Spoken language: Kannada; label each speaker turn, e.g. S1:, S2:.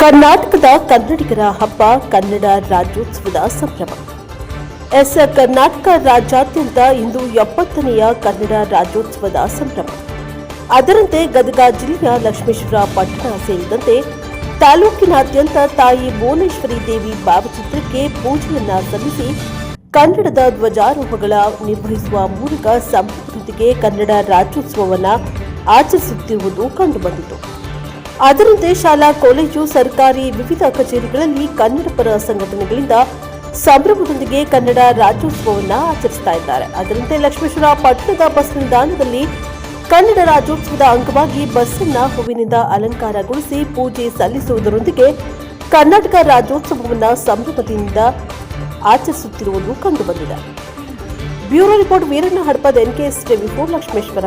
S1: ಕರ್ನಾಟಕದ ಕನ್ನಡಿಗರ ಹಬ್ಬ ಕನ್ನಡ ರಾಜ್ಯೋತ್ಸವದ ಸಂಭ್ರಮ. ಎಸ್. ಕರ್ನಾಟಕ ರಾಜ್ಯಾದ್ಯಂತ ಇಂದು ಎಪ್ಪತ್ತನೆಯ ಕನ್ನಡ ರಾಜ್ಯೋತ್ಸವದ ಸಂಭ್ರಮ. ಅದರಂತೆ ಗದಗ ಜಿಲ್ಲೆಯ ಲಕ್ಷ್ಮೇಶ್ವರ ಪಟ್ಟಣ ಸೇರಿದಂತೆ ತಾಲೂಕಿನಾದ್ಯಂತ ತಾಯಿ ಭುವನೇಶ್ವರಿ ದೇವಿ ಭಾವಚಿತ್ರಕ್ಕೆ ಪೂಜೆಯನ್ನ ಸಲ್ಲಿಸಿ ಕನ್ನಡದ ಧ್ವಜಾರೋಹಗಳ ನಿರ್ವಹಿಸುವ ಮೂಲಕ ಸಂಭ್ರಮದೊಂದಿಗೆ ಕನ್ನಡ ರಾಜ್ಯೋತ್ಸವವನ್ನು ಆಚರಿಸುತ್ತಿರುವುದು ಕಂಡುಬಂದಿತು ಅದರಂತೆ ಶಾಲಾ, ಕಾಲೇಜು, ಸರ್ಕಾರಿ ವಿವಿಧ ಕಚೇರಿಗಳಲ್ಲಿ ಕನ್ನಡ ಪರ ಸಂಘಟನೆಗಳಿಂದ ಸಂಭ್ರಮದೊಂದಿಗೆ ಕನ್ನಡ ರಾಜ್ಯೋತ್ಸವವನ್ನು ಆಚರಿಸ್ತಾ ಇದ್ದಾರೆ. ಅದರಂತೆ ಲಕ್ಷ್ಮೇಶ್ವರ ಪಟ್ಟಣದ ಬಸ್ ನಿಲ್ದಾಣದಲ್ಲಿ ಕನ್ನಡ ರಾಜ್ಯೋತ್ಸವದ ಅಂಗವಾಗಿ ಬಸ್ಸನ್ನ ಹೂವಿನಿಂದ ಅಲಂಕಾರಗೊಳಿಸಿ ಪೂಜೆ ಸಲ್ಲಿಸುವುದರೊಂದಿಗೆ ಕರ್ನಾಟಕ ರಾಜ್ಯೋತ್ಸವವನ್ನು ಸಂಭ್ರಮದಿಂದ ಆಚರಿಸುತ್ತಿರುವುದು ಕಂಡುಬಂದಿದೆ bureau report Veeranna Hadapada NKS TV four Lakshmeshwar.